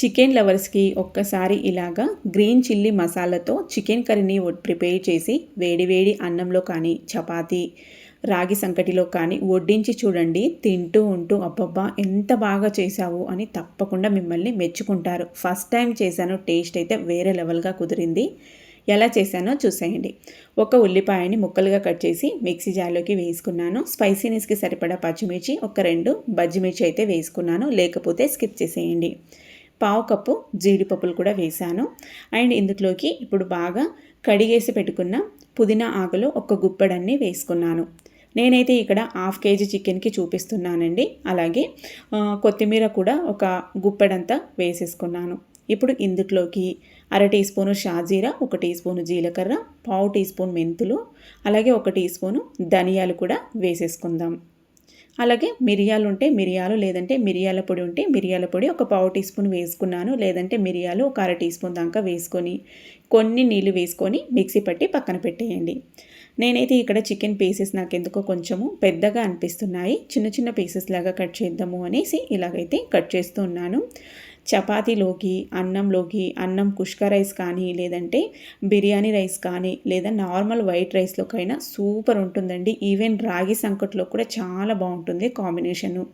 Chicken లవర్స్కి ఒక్కసారి ఇలాగా గ్రీన్ చిల్లీ మసాలాతో చికెన్ కర్రీని ప్రిపేర్ చేసి వేడివేడి అన్నంలో కానీ చపాతీ రాగి సంకటిలో కానీ వడ్డించి చూడండి. తింటూ ఉంటూ అబ్బబ్బా ఎంత బాగా చేశావు అని తప్పకుండా మిమ్మల్ని మెచ్చుకుంటారు. ఫస్ట్ టైం చేశాను టేస్ట్ అయితే వేరే లెవెల్గా కుదిరింది. ఎలా చేశానో చూసేయండి. ఒక ఉల్లిపాయని ముక్కలుగా కట్ చేసి మిక్సీ జార్లోకి వేసుకున్నాను. స్పైసీనెస్కి సరిపడా పచ్చిమిర్చి ఒక రెండు బజ్జిమిర్చి అయితే వేసుకున్నాను. లేకపోతే స్కిప్ చేసేయండి. పావు కప్పు జీడిపప్పులు కూడా వేశాను. అండ్ ఇందులోకి ఇప్పుడు బాగా కడిగేసి పెట్టుకున్న పుదీనా ఆకులు ఒక గుప్పెడన్ని వేసుకున్నాను. నేనైతే ఇక్కడ హాఫ్ కేజీ చికెన్కి చూపిస్తున్నానండి. అలాగే కొత్తిమీర కూడా ఒక గుప్పెడంతా వేసేసుకున్నాను. ఇప్పుడు ఇందులోకి అర టీ స్పూను షాజీరా ఒక టీ స్పూను జీలకర్ర పావు టీ స్పూన్ మెంతులు అలాగే ఒక టీ స్పూను ధనియాలు కూడా వేసేసుకుందాం. అలాగే మిరియాలు ఉంటే మిరియాలు లేదంటే మిరియాల పొడి ఉంటే మిరియాల పొడి ఒక పావు టీ స్పూన్ వేసుకున్నాను. లేదంటే మిరియాలు ఒక అర టీ స్పూన్ దాకా వేసుకొని కొన్ని నీళ్ళు వేసుకొని మిక్సీ పట్టి పక్కన పెట్టేయండి. నేనైతే ఇక్కడ చికెన్ పీసెస్ నాకు ఎందుకో కొంచెము పెద్దగా అనిపిస్తున్నాయి. చిన్న చిన్న పీసెస్ లాగా కట్ చేద్దాము అనేసి ఇలాగైతే కట్ చేస్తూ ఉన్నాను. చపాతీలోకి అన్నంలోకి అన్నం కుష్క రైస్ కానీ లేదంటే బిర్యానీ రైస్ కానీ లేదా నార్మల్ వైట్ రైస్లోకైనా సూపర్ ఉంటుందండి. ఈవెన్ రాగి సంకట్లో కూడా చాలా బాగుంటుంది కాంబినేషను.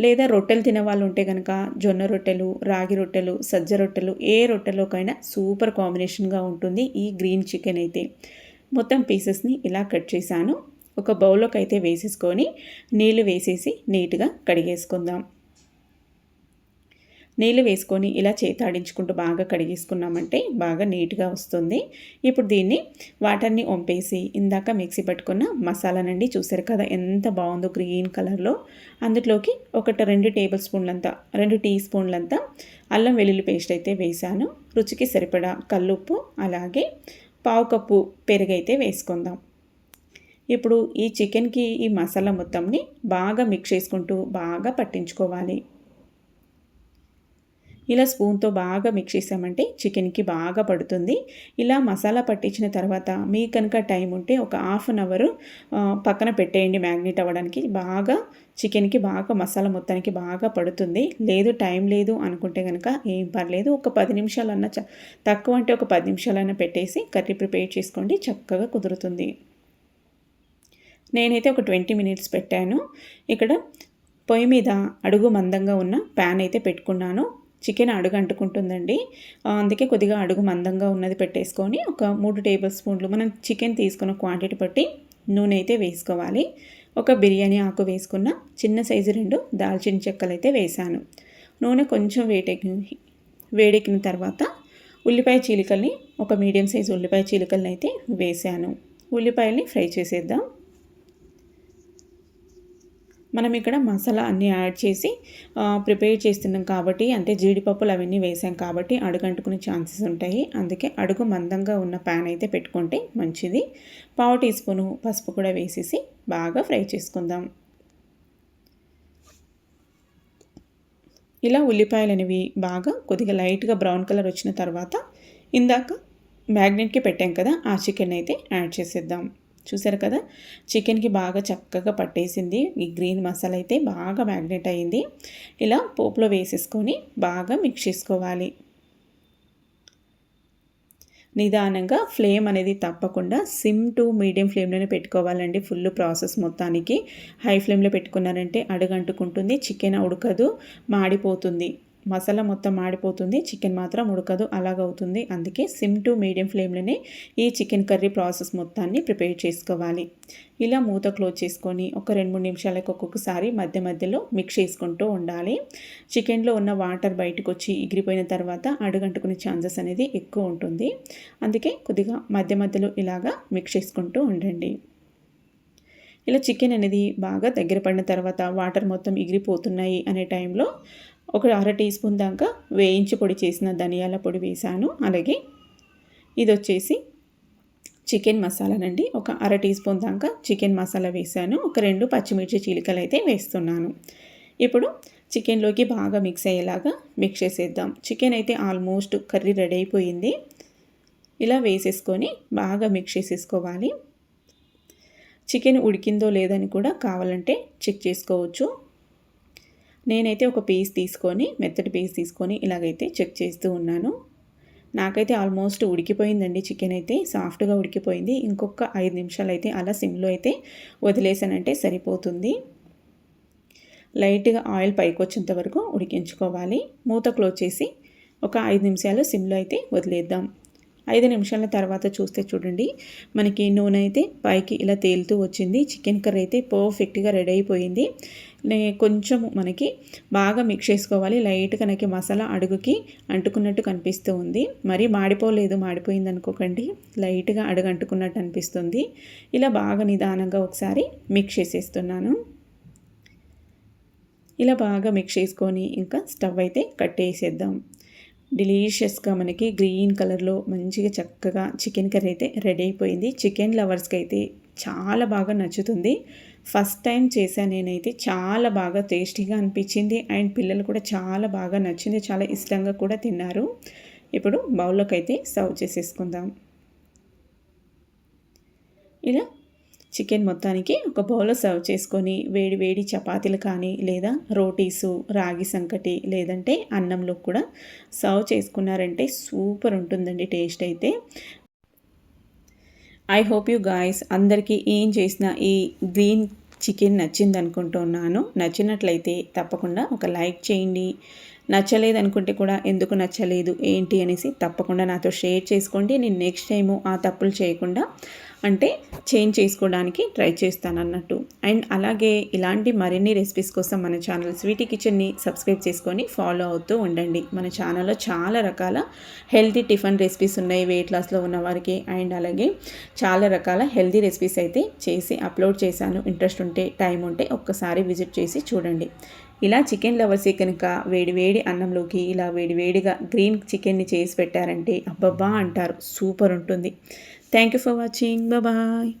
లేదా రొట్టెలు తినే వాళ్ళు ఉంటే కనుక జొన్న రొట్టెలు రాగి రొట్టెలు సజ్జ రొట్టెలు ఏ రొట్టెలోకైనా సూపర్ కాంబినేషన్గా ఉంటుంది ఈ గ్రీన్ చికెన్ అయితే. మొత్తం పీసెస్ని ఇలా కట్ చేశాను. ఒక బౌల్లోకి అయితే వేసేసుకొని నీళ్ళు వేసేసి నీట్గా కడిగేసుకుందాం. నీళ్ళు వేసుకొని ఇలా చేతాడించుకుంటూ బాగా కడిగేసుకున్నామంటే బాగా నీట్గా వస్తుంది. ఇప్పుడు దీన్ని వాటర్ని వంపేసి ఇందాక మిక్సీ పట్టుకున్న మసాలానండి చూసారు కదా ఎంత బాగుందో గ్రీన్ కలర్లో. అందులోకి ఒకటి రెండు టేబుల్ స్పూన్లంతా రెండు టీ స్పూన్లంతా అల్లం వెల్లుల్లి పేస్ట్ అయితే వేసాను రుచికి సరిపడా కల్లుప్పు అలాగే పావు కప్పు పెరుగైతే వేసుకుందాం. ఇప్పుడు ఈ చికెన్కి ఈ మసాలా మొత్తంని బాగా మిక్స్ చేసుకుంటూ బాగా పట్టించుకోవాలి. ఇలా స్పూన్తో బాగా మిక్స్ చేసామంటే చికెన్కి బాగా పడుతుంది. ఇలా మసాలా పట్టించిన తర్వాత మీ కనుక టైం ఉంటే ఒక హాఫ్ అన్ అవర్ పక్కన పెట్టేయండి మ్యాగ్నెట్ అవ్వడానికి. బాగా చికెన్కి బాగా మసాలా మొత్తానికి బాగా పడుతుంది. లేదు టైం లేదు అనుకుంటే కనుక ఏం పర్లేదు. ఒక పది నిమిషాలన్నా తక్కువ అంటే ఒక పది నిమిషాలన్నా పెట్టేసి కర్రీ ప్రిపేర్ చేసుకోండి. చక్కగా కుదురుతుంది. నేనైతే ఒక ట్వంటీ మినిట్స్ పెట్టాను. ఇక్కడ పొయ్యి మీద అడుగు మందంగా ఉన్న ప్యాన్ అయితే పెట్టుకున్నాను. చికెన్ అడుగు అంటుకుంటుందండి అందుకే కొద్దిగా అడుగు మందంగా ఉన్నది పెట్టేసుకొని ఒక మూడు టేబుల్ స్పూన్లు మనం చికెన్ తీసుకున్న క్వాంటిటీ బట్టి నూనె అయితే వేసుకోవాలి. ఒక బిర్యానీ ఆకు వేసుకున్న చిన్న సైజు రెండు దాల్చిన చెక్కలు అయితే వేసాను. నూనె కొంచెం వేడెక్కి వేడెక్కిన తర్వాత ఉల్లిపాయ చీలికల్ని ఒక మీడియం సైజు ఉల్లిపాయ చీలికల్ని అయితే వేసాను. ఉల్లిపాయల్ని ఫ్రై చేసేద్దాం. మనం ఇక్కడ మసాలా అన్నీ యాడ్ చేసి ప్రిపేర్ చేస్తున్నాం కాబట్టి అంటే జీడిపప్పులు అవన్నీ వేసాం కాబట్టి అడుగంటుకునే ఛాన్సెస్ ఉంటాయి. అందుకే అడుగు మందంగా ఉన్న ప్యాన్ అయితే పెట్టుకుంటే మంచిది. పావు టీ స్పూను పసుపు కూడా వేసేసి బాగా ఫ్రై చేసుకుందాం. ఇలా ఉల్లిపాయలు అనేవి బాగా కొద్దిగా లైట్గా బ్రౌన్ కలర్ వచ్చిన తర్వాత ఇందాక మ్యాగ్నెట్కి పెట్టాం కదా ఆ చికెన్ అయితే యాడ్ చేసేద్దాం. చూసారు కదా? చికెన్కి బాగా చక్కగా పట్టేసింది. ఈ గ్రీన్ మసాలా అయితే బాగా మ్యాగ్నెట్ అయింది. ఇలా పోపులో వేసేసుకొని బాగా మిక్స్ చేసుకోవాలి. నిదానంగా ఫ్లేమ్ అనేది తప్పకుండా సిమ్ టు మీడియం ఫ్లేమ్లోనే పెట్టుకోవాలండి ఫుల్ ప్రాసెస్ మొత్తానికి. హై ఫ్లేమ్లో పెట్టుకున్నారంటే అడుగంటుకుంటుంది. చికెన్ ఉడకదు మాడిపోతుంది. మసాలా మొత్తం మాడిపోతుంది. చికెన్ మాత్రం ఉడకదు అలాగవుతుంది. అందుకే సిమ్ టు మీడియం ఫ్లేమ్లోనే ఈ చికెన్ కర్రీ ప్రాసెస్ మొత్తాన్ని ప్రిపేర్ చేసుకోవాలి. ఇలా మూత క్లోజ్ చేసుకొని ఒక రెండు మూడు నిమిషాలకు ఒక్కొక్కసారి మధ్య మధ్యలో మిక్స్ చేసుకుంటూ ఉండాలి. చికెన్లో ఉన్న వాటర్ బయటకు వచ్చి ఎగిరిపోయిన తర్వాత అడుగంటుకునే ఛాన్సెస్ అనేది ఎక్కువ ఉంటుంది. అందుకే కొద్దిగా మధ్య మధ్యలో ఇలాగా మిక్స్ చేసుకుంటూ ఉండండి. ఇలా చికెన్ అనేది బాగా దగ్గర పడిన తర్వాత వాటర్ మొత్తం ఎగిరిపోతున్నాయి అనే టైంలో ఒక అర టీ స్పూన్ దాకా వేయించి పొడి చేసిన ధనియాల పొడి వేసాను అలాగే ఇది వచ్చేసి చికెన్ మసాలానండి. ఒక అర టీ స్పూన్ దాకా చికెన్ మసాలా వేసాను ఒక రెండు పచ్చిమిర్చి చీలికలు అయితే వేస్తున్నాను. ఇప్పుడు చికెన్లోకి బాగా మిక్స్ అయ్యేలాగా మిక్స్ చేసేద్దాం. చికెన్ అయితే ఆల్మోస్ట్ కర్రీ రెడీ అయిపోయింది. ఇలా వేసేసుకొని బాగా మిక్స్ చేసేసుకోవాలి. చికెన్ ఉడికిందో లేదని కూడా కావాలంటే చెక్ చేసుకోవచ్చు. నేనైతే ఒక పీస్ తీసుకొని మెత్తటి పీస్ తీసుకొని ఇలాగైతే చెక్ చేస్తూ ఉన్నాను. నాకైతే ఆల్మోస్ట్ ఉడికిపోయిందండి చికెన్ అయితే సాఫ్ట్గా ఉడికిపోయింది. ఇంకొక ఐదు నిమిషాలు అయితే అలా సిమ్లో అయితే వదిలేసానంటే సరిపోతుంది. లైట్గా ఆయిల్ పైకి వచ్చేంత వరకు ఉడికించుకోవాలి. మూత క్లోజ్ చేసి ఒక ఐదు నిమిషాలు సిమ్లో అయితే వదిలేద్దాం. ఐదు నిమిషాల తర్వాత చూస్తే చూడండి మనకి నూనె అయితే పైకి ఇలా తేలుతూ వచ్చింది. చికెన్ కర్రీ అయితే పర్ఫెక్ట్గా రెడీ అయిపోయింది. కొంచెం మనకి బాగా మిక్స్ చేసుకోవాలి. లైట్గా మనకి మసాలా అడుగుకి అంటుకున్నట్టు కనిపిస్తూ ఉంది. మరి మాడిపోలేదు మాడిపోయింది అనుకోకండి. లైట్గా అడుగు అంటుకున్నట్టు అనిపిస్తుంది. ఇలా బాగా నిదానంగా ఒకసారి మిక్స్ చేసేస్తున్నాను. ఇలా బాగా మిక్స్ చేసుకొని ఇంకా స్టవ్ అయితే కట్టేసేద్దాం. డిలీషియస్గా మనకి గ్రీన్ కలర్లో మంచిగా చక్కగా చికెన్ కర్రీ అయితే రెడీ అయిపోయింది. చికెన్ లవర్స్కి అయితే చాలా బాగా నచ్చుతుంది. ఫస్ట్ టైం చేశాను నేనైతే చాలా బాగా టేస్టీగా అనిపించింది. అండ్ పిల్లలు కూడా చాలా బాగా నచ్చింది. చాలా ఇష్టంగా కూడా తిన్నారు. ఇప్పుడు బౌల్లోకి అయితే సర్వ్ చేసేసుకుందాం. ఇలా చికెన్ మొత్తానికి ఒక బౌల్లో సర్వ్ చేసుకొని వేడి వేడి చపాతీలు కానీ లేదా రోటీసు రాగి సంకటి లేదంటే అన్నంలో కూడా సర్వ్ చేసుకున్నారంటే సూపర్ ఉంటుందండి టేస్ట్ అయితే. ఐ హోప్ యూ గాయస్ అందరికీ ఏం చేసిన ఈ గ్రీన్ చికెన్ నచ్చింది అనుకుంటున్నాను నచ్చినట్లయితే తప్పకుండా ఒక లైక్ చేయండి. నచ్చలేదు అనుకుంటే కూడా ఎందుకు నచ్చలేదు ఏంటి అనేసి తప్పకుండా నాతో షేర్ చేసుకోండి. నేను నెక్స్ట్ టైము ఆ తప్పులు చేయకుండా అంటే చేంజ్ చేసుకోవడానికి ట్రై చేస్తాను అన్నట్టు అండ్ అలాగే ఇలాంటి మరిన్ని రెసిపీస్ కోసం మన ఛానల్ స్వీటీ కిచెన్ని సబ్స్క్రైబ్ చేసుకొని ఫాలో అవుతూ ఉండండి. మన ఛానల్లో చాలా రకాల హెల్తీ టిఫిన్ రెసిపీస్ ఉన్నాయి వెయిట్ లాస్లో ఉన్న వారికి. అండ్ అలాగే చాలా రకాల హెల్తీ రెసిపీస్ అయితే చేసి అప్లోడ్ చేశాను. ఇంట్రెస్ట్ ఉంటే టైం ఉంటే ఒక్కసారి విజిట్ చేసి చూడండి. ఇలా చికెన్ లవర్సే కనుక వేడి వేడి అన్నంలోకి ఇలా వేడి వేడిగా గ్రీన్ చికెన్ని చేసి పెట్టారంటే అబ్బబ్బా అంటారు. సూపర్ ఉంటుంది. Thank you for watching bye